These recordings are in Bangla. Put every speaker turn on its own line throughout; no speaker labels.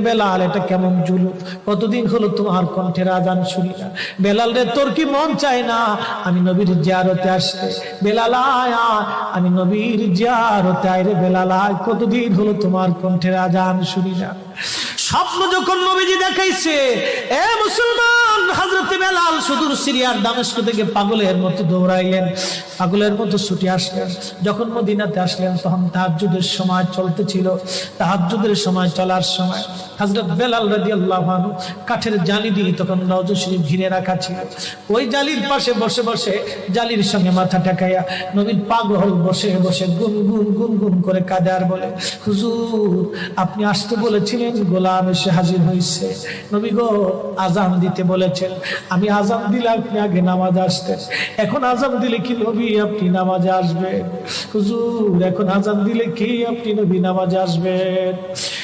বেলাল এটা কেমন কতদিন হলো তোমার কণ্ঠের আজান বেলাল রে তোর কি মন না? আমি নবীর জিয়ারতে আসতে। বেলাল আয় আয়, আমি নবীর জিয়ারতে আয় রে বেলাল আয়। কতদিন হলো তোমার কণ্ঠের আজান শুনি না স্বপ্ন যখন নবীজি দেখাইছে এ মুসলমান! হযরত বেলাল সুদূর সিরিয়ার দামেস্ক থেকে পাগলের মতো দৌড়াইলেন। পাগলের মতো আসলেন। যখন মদিনাতে আসলেন, তখন তাহাজ্জুদের সময় চলতেছিল। তাহাজ্জুদের সময় চলার সময় বেলাল রাদিয়াল্লাহু আনহু কাঠের জালি দিয়ে তখন শরীফ ঘিরে রাখা ছিল। ওই জালির পাশে বসে বসে জালির সঙ্গে মাথা ঠেকাইয়া নবীর পাগল বসে বসে গুন গুন গুন গুন করে কাঁদে আর বলে, হুজুর, আপনি আসতে বলেছিলেন গোলাম এসে হাজির হয়েছে নবী গো আজান দিতে বলেছেন, আমি আজান দিলে আপনি আগে নামাজ আসতেন। এখন আজান দিলে কি নবী আপনি নামাজ আসবেন? হুজুর, এখন আজান দিলে কি আপনি নবী নামাজ আসবেন?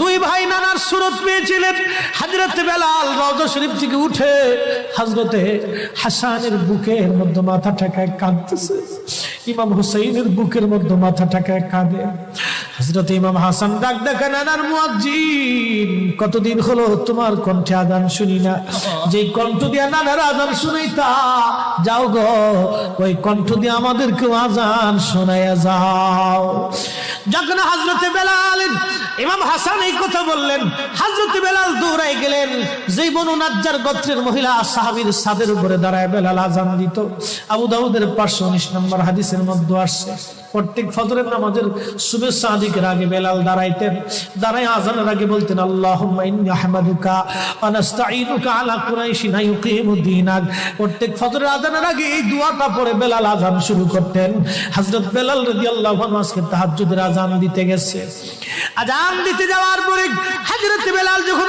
দুই ভাই নানার সুরত পেয়েছিলেন। হাজরতে বেলাল রওজা শরীফ থেকে উঠে হাজরতে হাসানের বুকের মধ্যে মাথা ঠেকায় কাঁদতেছে। ইমাম হুসাইনের বুকের মধ্যে মাথা ঠেকায় কাঁদে। হজরত ইমাম হাসান ডাক দেখা, নানার মুয়াজ্জিন, কতদিন হলো তোমার কণ্ঠে আদান শুনি না? যে কণ্ঠ দিয়া নানার আদান শুনাইতা, যাও গো, ওই কণ্ঠ দিয়ে আমাদেরকে আজান শোনাইয়া যাও। যখন হাজরতে বেলাল ইমাম হাসান এই কথা বললেন হাজরতে বেলাল দৌড়াই গেলেন। যেই বনু নাজ্জার গোত্রের মহিলা সাহাবীর সাদের উপরে দাঁড়ায় বেলাল আজান দিত। আবু দাউদের পাঁচশো উনিশ নম্বর হাদিসের মধ্যে আসছে, প্রত্যেক ফজরের নামাজের শুভেচ্ছা আদিকের আগে বেলাল দাঁড়াইতেন। দাঁড়াই আজানের আগে বলতেন ইন্নী আহমাদুকা আলা কুরাইশিন ইউকিমুদ্দিনাক প্রত্যেক ফজরের আজানের আগে এই দোয়াটা পড়ে বেলাল আজান শুরু করতেন। হযরত বেলাল রাদিয়াল্লাহু আনহু আজকে তাহাজ্জুদের আজান দিতে গেছে। আজান দিতে যাওয়ার পরে হযরত বেলাল যখন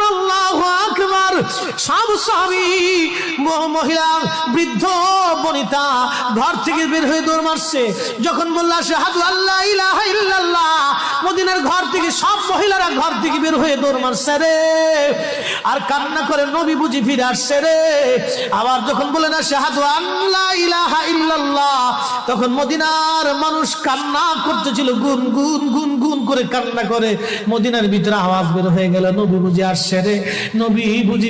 মহিলা বৃদ্ধ, বনিতা, ঘর থেকে বের হয়ে দৌড় মারছে। যখন বললা শাহাদু আল্লাহ ইলাহা ইল্লাল্লাহ মদিনার ঘর থেকে সব মহিলারা ঘর থেকে বের হয়ে দৌড় মারছে রে। আর কান্না করে নবী বুঝি ফিরে আসছে রে। আবার যখন বলে না শাহাদু আল্লাহ ইলাহা ইল্লাল্লাহ তখন মদিনার মানুষ কান্না করতেছিল, গুন গুন গুন গুন করে কান্না করে। মদিনার ভিতরে আওয়াজ বের হয়ে গেল, নবী বুঝি আসছে রে। নবী বুঝি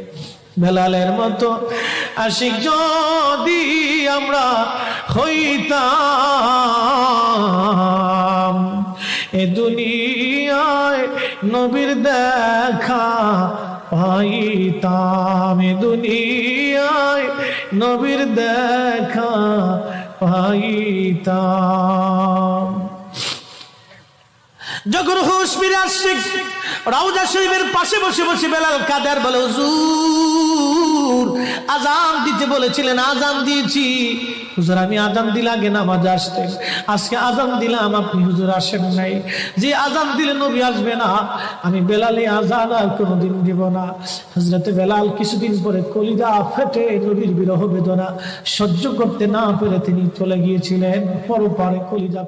বেলালের মতো আশিক যদি আমরা হইতাম, এ দুনিয়ায় নবীর দেখা পাইতাম, এ দুনিয়ায় নবীর দেখা পাইতাম। যখন হুশ ফিরে রাউজা শরীফের পাশে বসে বসে বেলাল কাদের বলে, হুজুর আজান দিতে বলেছিলেন, আজান দিয়েছি। হুজুর, আমি আজান দিলে আগে নামাজ আসতেন। আজকে আজান দিলাম, আপনি হুজুর আসেন নাই। যে আজান দিলে নবী আসবে না, আমি বেলালে আজান আর কোনোদিন দিব না। হজরতে বেলাল কিছুদিন পরে কলিদা ফেটে নবীর বিরহ বেদনা সহ্য করতে না পেরে তিনি চলে গিয়েছিলেন। পরপারে কলিজা